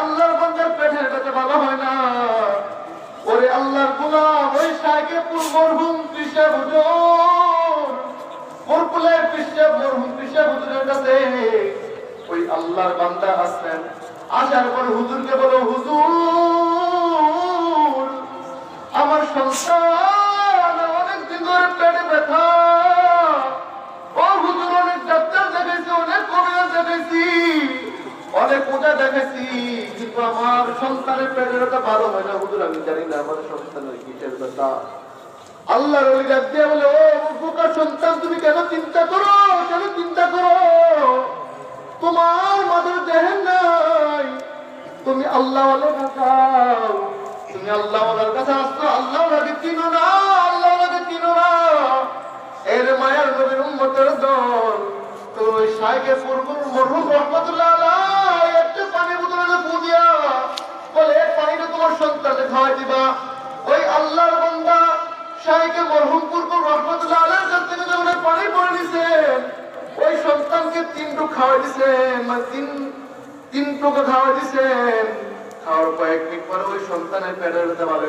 আল্লাহর বান্দার পেটের ব্যথা ভালো হয় না। ওরে আল্লাহর গোলাম, ওই সাইকে মরহুম কৃষে হুজুর মরকুলের কৃষে মরহুম কৃষে কাছে ওই আল্লাহর বান্দা আসার পর হুজুরকে বলো, হুজুর, আমার সন্তান পূজা দেখেছি কিন্তু আমার সন্তানের ব্যথা ভালো হয় না। হুজুর, আমি জানি না আমার সন্তানের কিসের ডাক দিয়ে বলে, ও সন্তান, তুমি কেন চিন্তা করো? কেন চিন্তা করো? তোমার মাদের দেহের নাই। তুমি আল্লাহ তুমি আল্লাহ কাছে আসছো আল্লাহ চিনো না আল্লাহ চিনো না। এর মায়ার নবীর উম্মতের দল তো সাইকে পূর্ব মরহুম রহমতুল্লাহ তিন টুক খাওয়াই মানে তিন তিন টুকু খাওয়াই দিছেন খাওয়ার কয়েক মিনিট পরে ওই সন্তানের পেটের ভালো